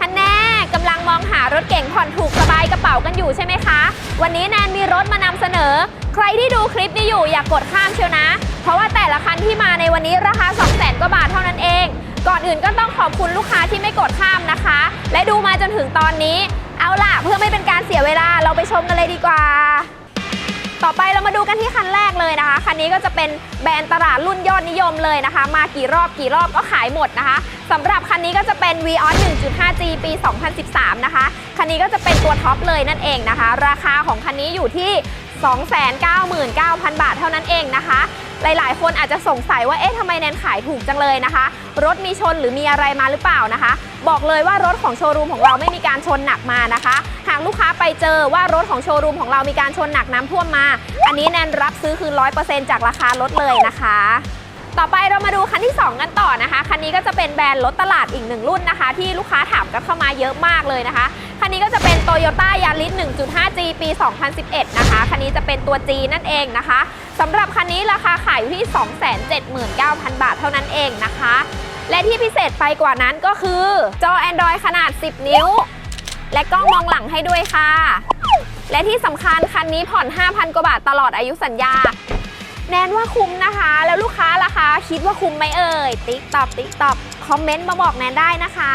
ฮันแน่กำลังมองหารถเก่งผ่อนถูกสบายกระเป๋ากันอยู่ใช่ไหมคะ วันนี้แนนมีรถมานำเสนอ ใครที่ดูคลิปนี้อยู่อย่ากกดข้ามเชียวนะ เพราะว่าแต่ละคันที่มาในวันนี้ราคา 2 0 0 0 0 0กว่าบาทเท่านั้นเอง ก่อนอื่นก็ต้องขอบคุณลูกค้าที่ไม่กดข้ามนะคะ และดูมาจนถึงตอนนี้ เอาล่ะเพื่อไม่เป็นการเสียเวลาเราไปชมกันเลยดีกว่า ต่อไปเรามาดูกันที่คันแรกเลยนะคะ คันนี้ก็จะเป็นแบรนด์ตลาดรุ่นยอดนิยมเลยนะคะ มากี่รอบกี่รอบก็ขายหมดนะคะสำหรับคันนี้ก็จะเป็น v ีออ 1.5G ปี 2013 นะคะ คันนี้ก็จะเป็นตัวท็อปเลยนั่นเองนะคะ ราคาของคันนี้อยู่ที่ 299,000 บาทเท่านั้นเองนะคะ หลายๆ คนอาจจะสงสัยว่าเอ๊ะทำไมแนนขายถูกจังเลยนะคะ รถมีชนหรือมีอะไรมาหรือเปล่านะคะ บอกเลยว่ารถของโชว์รูมของเราไม่มีการชนหนักมานะคะ หากลูกค้าไปเจอว่ารถของโชว์รูมของเรามีการชนหนักน้ำท่วมมา อันนี้แนนรับซื้อคืน 100%จากราคารถเลยนะคะต่อไปเรามาดูคันที่ 2 กันต่อนะคะ คันนี้ก็จะเป็นแบรนด์รถตลาดอีกหนึ่งรุ่นนะคะ ที่ลูกค้าถามกันเข้ามาเยอะมากเลยนะคะ คันนี้ก็จะเป็น Toyota Yaris 1.5G ปี 2011 นะคะ คันนี้จะเป็นตัว G นั่นเองนะคะสำหรับคันนี้ราคาขายอยู่ที่ 279,000 บาทเท่านั้นเองนะคะ และที่พิเศษไปกว่านั้นก็คือจอ Android ขนาด 10 นิ้ว และกล้องมองหลังให้ด้วยค่ะ และที่สำคัญคันนี้ผ่อน 5,000 กว่าบาทตลอดอายุสัญญา แนนว่าคุ้มนะคะ แล้วลูกค้าล่ะคะ คิดว่าคุ้มไหมเอ่ย ติ๊กตอบติ๊กตอบคอมเมนต์มาบอกแนนได้นะคะ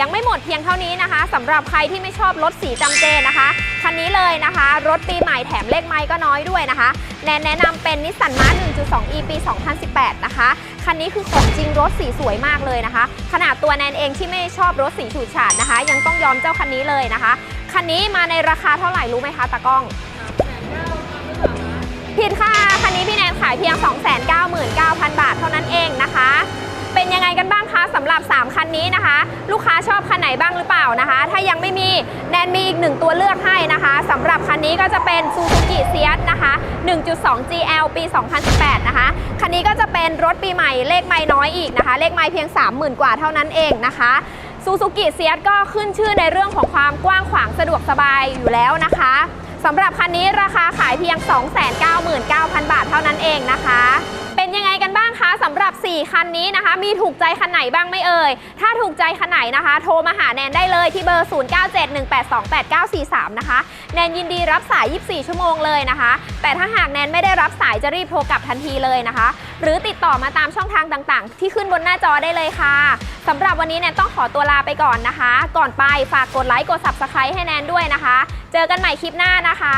ยังไม่หมดเพียงเท่านี้นะคะสำหรับใครที่ไม่ชอบรถสีจำเจนะคะ คันนี้เลยนะคะ รถปีใหม่แถมเลขไม้ก็น้อยด้วยนะคะแนนแนะนำเป็นนิสสันมาร์1.2 e ปี 2018 นะคะ คันนี้คือของจริงรถสีสวยมากเลยนะคะ ขนาดตัวแนนเองที่ไม่ชอบรถสีฉูดฉาดนะคะ ยังต้องยอมเจ้าคันนี้เลยนะคะ คันนี้มาในราคาเท่าไหร่รู้ไหมคะตากล้อง หรับ 3 คันนี้นะคะ ลูกค้าชอบคันไหนบ้างหรือเปล่านะคะ ถ้ายังไม่มีแนนมีอีกหนึ่งตัวเลือกให้นะคะสำหรับคันนี้ก็จะเป็น Suzuki s i a t นะคะ 1.2 GL ปี 2018 นะคะ คันนี้ก็จะเป็นรถปีใหม่เลขไม่น้อยอีกนะคะ เลขไม่เพียง 30,000 กว่าเท่านั้นเองนะคะซูซูกิเซียก็ขึ้นชื่อในเรื่องของความกว้างขวางสะดวกสบายอยู่แล้วนะคะสำหรับคันนี้ราคาขายเพียง 299,000 บาทเท่านั้นเองนะคะ 4 คันนี้นะคะ มีถูกใจคันไหนบ้างไม่เอ่ย ถ้าถูกใจคันไหนนะคะ โทรมาหาแนนได้เลยที่เบอร์ 0971828943 นะคะ แนนยินดีรับสาย 24 ชั่วโมงเลยนะคะ แต่ถ้าหากแนนไม่ได้รับสายจะรีบโทรกลับทันทีเลยนะคะ หรือติดต่อมาตามช่องทางต่างๆ ที่ขึ้นบนหน้าจอได้เลยค่ะสำหรับวันนี้แนนต้องขอตัวลาไปก่อนนะคะ ก่อนไปฝากกดไลค์กด subscribe ให้แนนด้วยนะคะ เจอกันใหม่คลิปหน้านะคะ